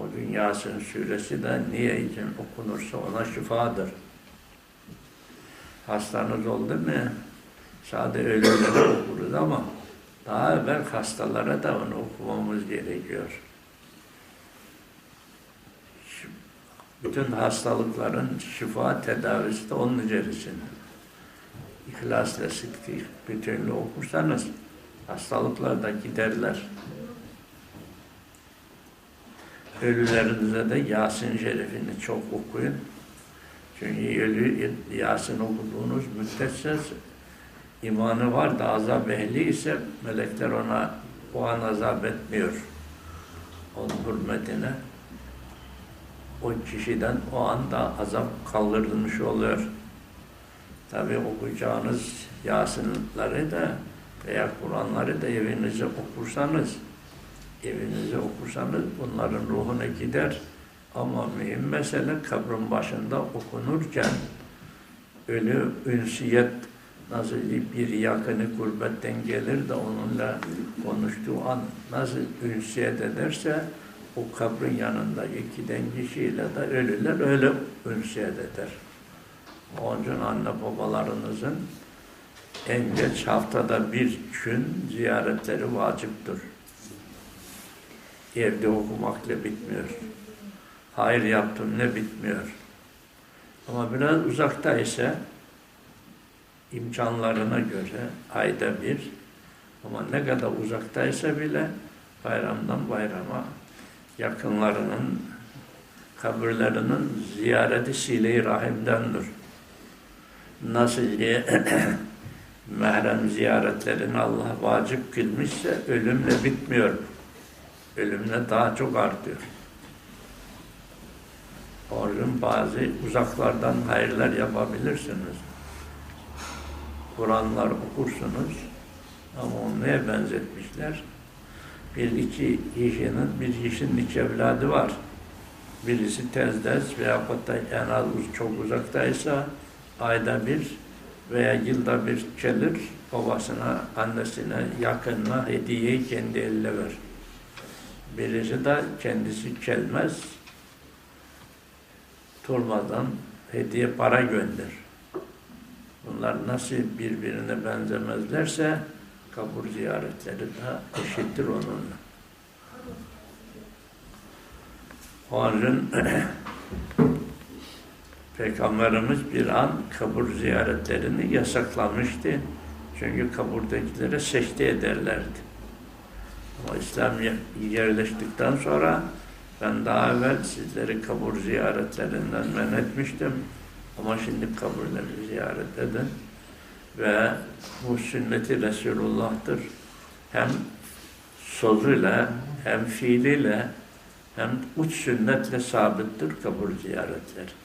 O gün Yasin suresi de niye için okunursa ona şifadır. Hastanız oldu mu sadece ölülere okuruz ama daha evvel hastalara da onu okumamız gerekiyor. Bütün hastalıkların şifa tedavisi de onun içerisinde. İhlasla sıkı bütünlüğü okursanız hastalıklar da giderler. Ölülerinize de Yasin Şerif'ini çok okuyun. Çünkü ölü Yasin okuduğunuz müddetçe imanı var da azap ehli ise melekler ona o an azap etmiyor. Onun hürmetine o kişiden o anda azap kaldırılmış oluyor. Tabi okuyacağınız Yasinleri de veya Kur'anları da evinize okursanız evinize okursanız bunların ruhuna gider. Ama mühim mesele kabrin başında okunurken ölü ünsiyet nasıl bir yakını kurbetten gelir de onunla konuştuğu an nasıl ünsiyet ederse o kabrin yanındaki giden kişiyle de ölüler öyle ünsiyet eder. Onun için anne babalarınızın en geç haftada bir gün ziyaretleri vaciptir. Evde okumakla bitmiyor. Hayır yaptım ne bitmiyor. Ama biraz uzakta ise imkanlarına göre ayda bir ama ne kadar uzaktaysa bile bayramdan bayrama yakınlarının kabirlerinin ziyareti sile-i rahimdendir. Nasıl ki mehrem ziyaretlerini Allah vacip kılmışsa ölümle bitmiyor. Ölümle daha çok artıyor. O gün bazı uzaklardan hayırlar yapabilirsiniz. Kur'anlar okursunuz ama onu neye benzetmişler? Bir iki kişinin, bir kişinin iki evladı var. Birisi tezdes veya da en az çok uzaktaysa ayda bir veya yılda bir gelir babasına, annesine, yakınına hediyeyi kendi eline ver. Birisi de kendisi gelmez, durmadan hediye para gönder. Bunlar nasıl birbirine benzemezlerse kabur ziyaretleri de eşittir onunla. Onun Peygamberimiz bir an kabur ziyaretlerini yasaklamıştı. Çünkü kaburdakilere secde ederlerdi. Ama İslam yerleştikten sonra ben daha evvel sizleri kabur ziyaretlerinden men etmiştim. Ama şimdi kabirleri ziyaret edin. Ve bu sünneti Resulullah'tır. Hem sözüyle, hem fiiliyle, hem uç sünnetle sabittir kabur ziyaretleri.